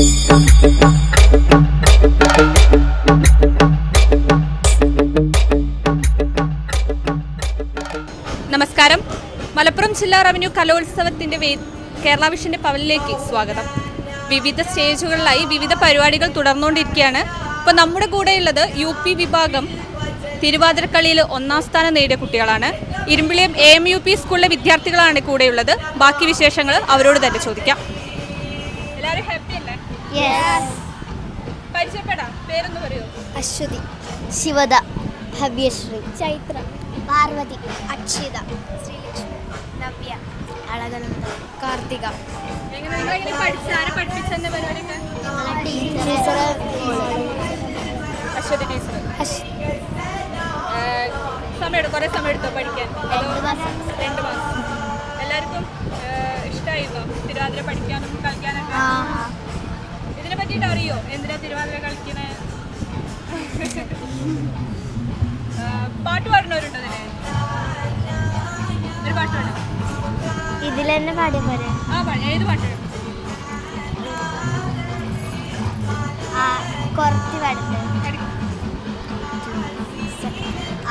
നമസ്കാരം. മലപ്പുറം ജില്ലാ റവന്യൂ കലോത്സവത്തിന്റെ കേരള വിഷന്റെ പവലിലേക്ക് സ്വാഗതം. വിവിധ സ്റ്റേജുകളിലായി വിവിധ പരിപാടികൾ തുടർന്നുകൊണ്ടിരിക്കുകയാണ്. ഇപ്പോൾ നമ്മുടെ കൂടെയുള്ളത് യു പി വിഭാഗം തിരുവാതിരക്കളിയിൽ ഒന്നാം സ്ഥാനം നേടിയ കുട്ടികളാണ്. Irumbiliyam A M U P സ്കൂളിലെ വിദ്യാർത്ഥികളാണ് കൂടെയുള്ളത്. ബാക്കി വിശേഷങ്ങൾ അവരോട് തന്നെ ചോദിക്കാം. എല്ലാവരും ഹാപ്പി അല്ലേ? പരിചയപ്പെടാം. പേരൊന്ന് പറയൂ. അശ്വതി ശിവദ ഭവ്യശ്രീ ചൈത്ര പാർവതി അക്ഷിത ശ്രീലക്ഷ്മി നവ്യ അളകനന്ദ കാർത്തിക. സമയം കുറെ സമയം എടുത്തോ പഠിക്കാൻ? രണ്ട് മാസം. എല്ലാവർക്കും ഇതിനെ പറ്റിയിട്ട് അറിയോ എന്തിനാ തിരുവാതിര കളിക്കണേ? പാട്ട് പാടുന്നവരുണ്ടോ ഇതിന്? ഒരു പാട്ട് പാടാം. ഇതിൽ തന്നെ പാടിയ പോലെ ആ പാടി. ഏത് പാട്ട്? കുറച്ച് പാടുന്നത്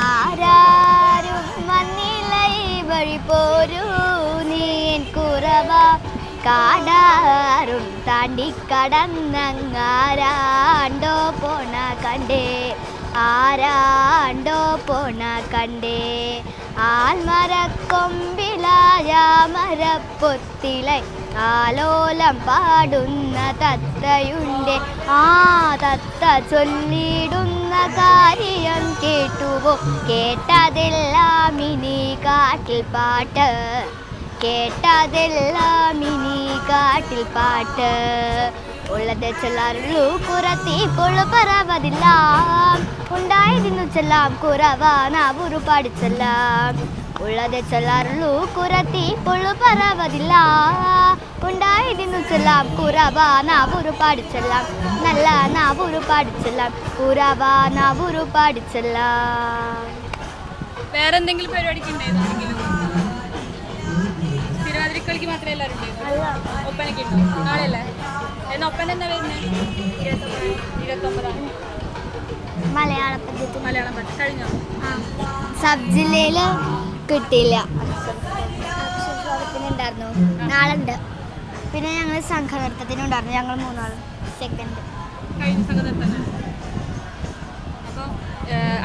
ആരാരും വന്നില്ല ഈ വഴി പോരൂ. നീൻ കുറവ. കാടാറും താണ്ടി കടന്നങ്ങാരാണ്ടോ പോണ കണ്ടേ? ആരാണ്ടോ പോണ കണ്ടേ? ആൽമരക്കൊമ്പിലായ മരപ്പൊത്തിലെ ആലോലം പാടുന്ന തത്തയുണ്ട്. ആ തത്ത ചൊല്ലിടുന്ന കാര്യം കേട്ടുവോ? കേട്ടതെല്ലാം ഇനി കാട്ടിൽ പാട്ട്. കേട്ടതെല്ലാം ഇനി കാട്ടിൽ പാട്ട്. ഉള്ളത് ചൊല്ലാറുള്ളൂ കുറത്തി പൊള്ളു പറവതില്ല. ഉണ്ടായതിന്നു ചെല്ലാം കുറവാ നാവൂരു പാടിച്ചെല്ലാം ഉള്ളത് ചൊല്ലാറുള്ളൂ കുറത്തി പൊള്ളു പറവതില്ല. ഉണ്ടായതിന്നു ചെല്ലാം കുറവാ നാവൂരു പാടിച്ചെല്ലാം നല്ല നാവൂരു പാടിച്ചെല്ലാം കുറവാ നാവൂരു പാടിച്ചെല്ലാം വേറെന്തെങ്കിലും പരിപാടിക്ക് ഉണ്ടായിരുന്നോ? എല്ലാവരും ഉണ്ടോ നാളെ അല്ലേ എന്നാ ഒപ്പന എന്നാ വരുന്നത് ഇരുപത്തൊമ്പതാം മലയാള കഴിഞ്ഞോ? സബ് കിട്ടിയില്ല. ഉണ്ടായിരുന്നു നാളെ ഉണ്ട് പിന്നെ ഞങ്ങൾ സംഘനൃത്തത്തിനും ഉണ്ടായിരുന്നു ഞങ്ങൾ മൂന്നാൾ സെക്കൻഡ്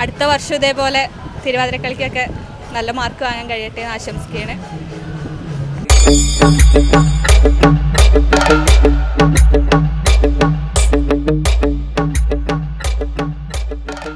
അടുത്ത വർഷം ഇതേപോലെ തിരുവാതിരക്കളിക്കൊക്കെ നല്ല മാർക്ക് വാങ്ങാൻ കഴിയട്ടെ എന്ന് ആശംസിക്കുകയാണ്. Thank you.